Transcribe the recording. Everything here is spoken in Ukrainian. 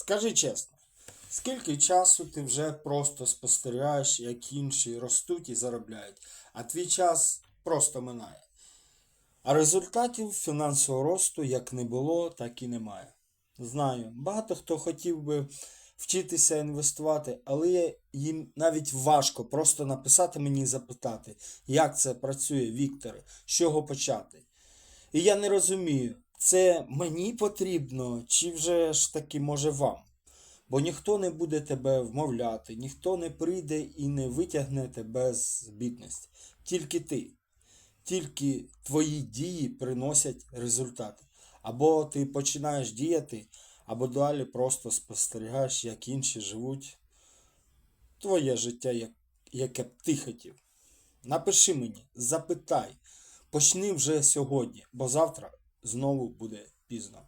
Скажи чесно, скільки часу ти вже просто спостерігаєш, як інші ростуть і заробляють, а твій час просто минає. А результатів фінансового росту як не було, так і немає. Знаю, багато хто хотів би вчитися інвестувати, але їм навіть важко просто написати мені і запитати, як це працює, Вікторе, з чого почати. І я не розумію, це мені потрібно, чи вже ж таки може вам. Бо ніхто не буде тебе вмовляти, ніхто не прийде і не витягне тебе з бідності. Тільки ти. Тільки твої дії приносять результати. Або ти починаєш діяти, або далі просто спостерігаєш, як інші живуть твоє життя, яке б ти хотів. Напиши мені, запитай, почни вже сьогодні, бо завтра знову буде пізно.